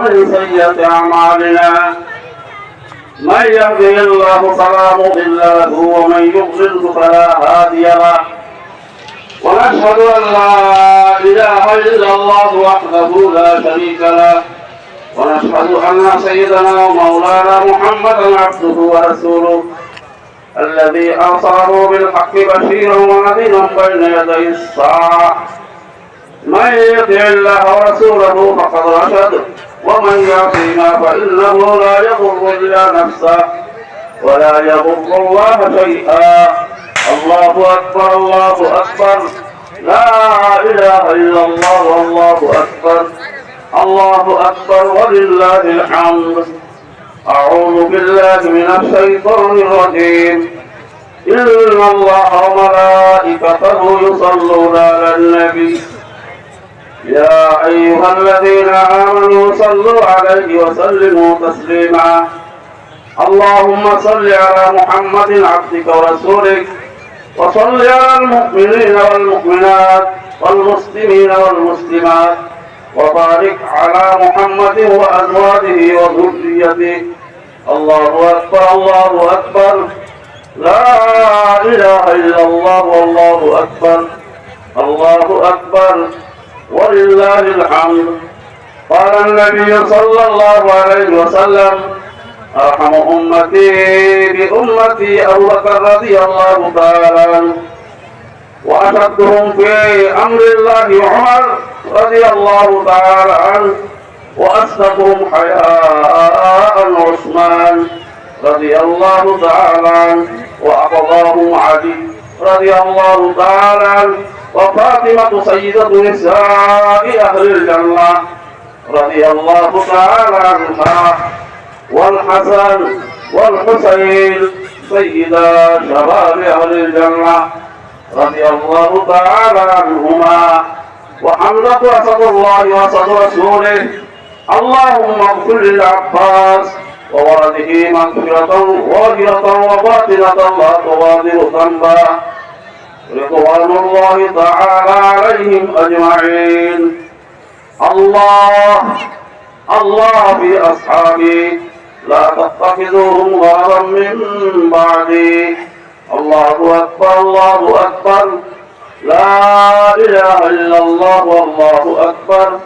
ومن سيئة أعمالنا من يهده الله فلا مضل له ومن يضلل فلا هادي له ونشهد أن لا إله إلا الله وحده لا شريك له ونشهد أن سيدنا ومولانا محمدا عبده ورسوله الذي أرسله بالحق بشيرا ونذيرا بين يدي الساعة. من يطع الله ورسوله فقد رشد. ومن يعصيما فإنه لا يضر إلا نفسه ولا يضر الله شيئا. الله أكبر الله أكبر. لا إله إلا الله والله أكبر. الله أكبر ولله الحمد. أعوذ بالله من الشيطان الرجيم. إن الله وملائكته يصلون على النبي. يا أيها الذين آمنوا صلوا عليه وسلموا تسليما. اللهم صل على محمد عبدك ورسولك وصل على المؤمنين والمؤمنات والمسلمين والمسلمات وبارك على محمد وأزواجه وذريته. الله أكبر الله أكبر. لا إله إلا الله والله أكبر. الله أكبر. ولله الحمد. قال النبي صلى الله عليه وسلم أرحم أمتي بأمتي أبو بكر رضي الله تعالى عنه. وأشدهم في أمر الله عمر رضي الله تعالى عنه. وأصدقهم حياء عثمان رضي الله تعالى عنه. وأقضاهم علي رضي الله تعالى عنه. وفاطمة سيدة نساء أهل الجنة رضي الله تعالى عنها والحسن والحسين سيدا شباب أهل الجنة رضي الله تعالى عنهما وحمزة أسد الله وأسد رسوله اللهم اغفر للعباس وولده مغفرة ظاهرة وباطنة لا تغادر ذنبا رضوان الله تعالى عليهم أجمعين. الله الله في أصحابي. لا تتخذوهم غرضا من بعدي. الله أكبر الله أكبر. لا إله إلا الله والله أكبر.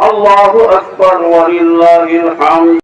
الله أكبر ولله الحمد.